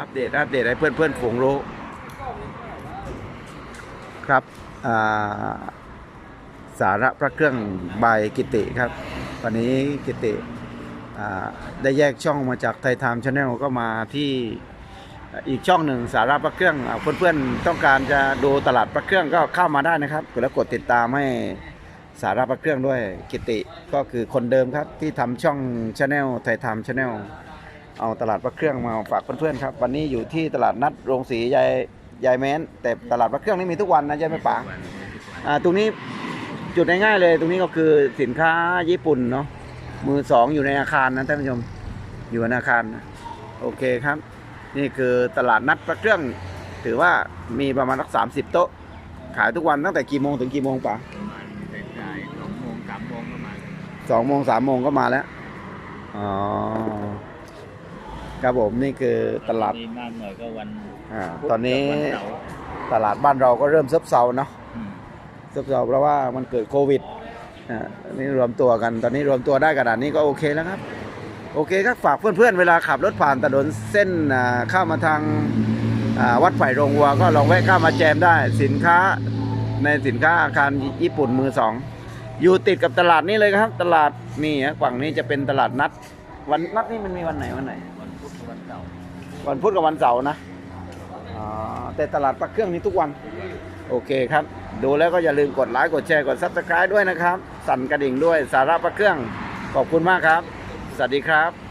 อัปเดตอัปเดตให้เพื่อนเพื่อนๆฝูงรู้ ครับสาระพระเครื่องบายกิติครับ วันนี้กิติได้แยกช่องมาจากไทยไทม์ชาแนลก็มาที่อีกช่องหนึ่งสาระพระเครื่องอ่าเพื่อนๆต้องการจะดูตลาดพระเครื่องก็เข้ามาได้นะครับแล้วกดติดตามให้สาระพระเครื่องด้วยกิติก็คือคนเดิมครับที่ทำช่องชาแนลไทยไทม์ชาแนล เอาตลาดพระเครื่องมาฝากเพื่อนๆครับ วันนี้อยู่ที่ตลาดนัดโรงสียายยายแม้น แต่ตลาดพระเครื่องนี่มีทุกวันนะใช่ไหมป๋าอ่าตรงนี้จุดง่ายๆเลย ตรงนี้ก็คือสินค้าญี่ปุ่นเนาะมือสองอยู่ในอาคารนะท่านผู้ชมอยู่ในอาคารนะโอเคครับ นี่คือตลาดนัดพระเครื่อง ถือว่ามีประมาณสักสามสิบโต๊ะ ขายทุกวันตั้งแต่กี่โมงถึงกี่โมงปะประมาณสายๆสองโมงสามโมงประมาณสองโมงสามโมงก็มาแล้วอ๋อ ครับผมนี่คือตลาดดีมากหน่อยก็วันอ่าตอนนี้พุธกับวันเสาร์ตลาดบ้านเราก็เริ่มซบเซาเนาะอืมซบเซาเพราะว่ามันเกิดโควิดอ่านี่รวมตัวกันตอนนี้รวมตัวได้ขนาดนี้ก็โอเคแล้วครับ โอเคครับฝากเพื่อนๆเวลาขับรถผ่านถนนเส้นอ่าเข้ามาทางอ่าวัดไผ่โรงวัวก็ลองแวะเข้ามาแจมได้สินค้าในสินค้าอาคารญี่ปุ่นมือสองอยู่ติดกับตลาดนี้เลยครับ ตลาดนี่ฮะฝั่งนี้จะเป็นตลาดนัด วันนัดนี่มันมีวันไหนวันไหนวัน พุธกับวันเสาร์วันพุธกับวันเสาร์นะอ่อแต่ตลาดปลาเครื่องนี้ทุกวัน โอเคครับ ดูแล้วก็อย่าลืมกดไลค์กดแชร์กดซับสไคร b e ด้วยนะครับ สั่นกระดิ่งด้วยสาระปลาเครื่อง ขอบคุณมากครับ สวัสดีครับ